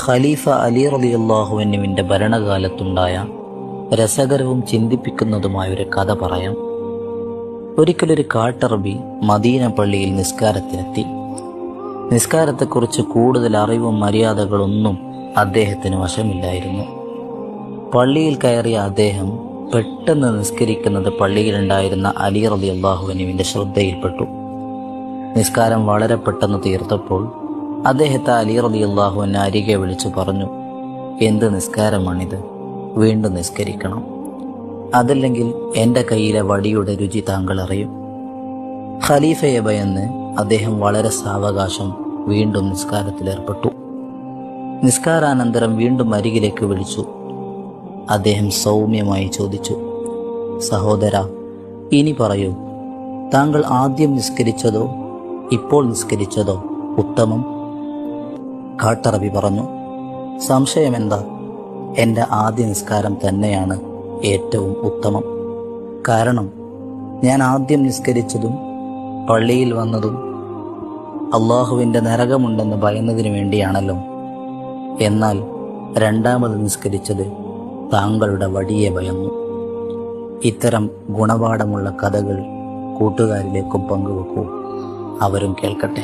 ഖലീഫ അലി റളിയല്ലാഹുവിനുവിന്റെ ഭരണകാലത്തുണ്ടായ രസകരവും ചിന്തിപ്പിക്കുന്നതുമായ ഒരു കഥ പറയാം. ഒരിക്കലൊരു കാട്ടറബി മദീന പള്ളിയിൽ നിസ്കാരത്തിനെത്തി. നിസ്കാരത്തെക്കുറിച്ച് കൂടുതൽ അറിവും മര്യാദകളൊന്നും അദ്ദേഹത്തിന് വശമില്ലായിരുന്നു. പള്ളിയിൽ കയറിയ അദ്ദേഹം പെട്ടെന്ന് നിസ്കരിക്കുന്നത് പള്ളിയിലുണ്ടായിരുന്ന അലി റലി അള്ളാഹുവിനുവിന്റെ ശ്രദ്ധയിൽപ്പെട്ടു. നിസ്കാരം വളരെ പെട്ടെന്ന് തീർത്തപ്പോൾ അദ്ദേഹത്തെ അലി റബി അള്ളാഹുവിനെ അരികെ വിളിച്ചു പറഞ്ഞു എന്ത് നിസ്കാരമാണിത്? വീണ്ടും നിസ്കരിക്കണം. അതല്ലെങ്കിൽ എന്റെ കയ്യിലെ വടിയുടെ രുചി താങ്കൾ അറിയും. ഖലീഫയെ ഭയന്ന് അദ്ദേഹം വളരെ സാവകാശം വീണ്ടും നിസ്കാരത്തിലേർപ്പെട്ടു നിസ്കാരാനന്തരം വീണ്ടും അരികിലേക്ക് വിളിച്ചു. അദ്ദേഹം സൗമ്യമായി ചോദിച്ചു സഹോദര ഇനി പറയൂ താങ്കൾ ആദ്യം നിസ്കരിച്ചതോ ഇപ്പോൾ നിസ്കരിച്ചതോ ഉത്തമം? കാട്ടറബി പറഞ്ഞു സംശയമെന്താ? എന്റെ ആദ്യ നിസ്കാരം തന്നെയാണ് ഏറ്റവും ഉത്തമം. കാരണം ഞാൻ ആദ്യം നിസ്കരിച്ചതും പള്ളിയിൽ വന്നതും അള്ളാഹുവിന്റെ നരകമുണ്ടെന്ന് ഭയന്നതിനു വേണ്ടിയാണല്ലോ. എന്നാൽ രണ്ടാമത് നിസ്കരിച്ചത് താങ്കളുടെ വടിയെ ഭയന്നു. ഇത്തരം ഗുണപാഠമുള്ള കഥകൾ കൂട്ടുകാരിലേക്കും പങ്കുവെക്കൂ. അവരും കേൾക്കട്ടെ.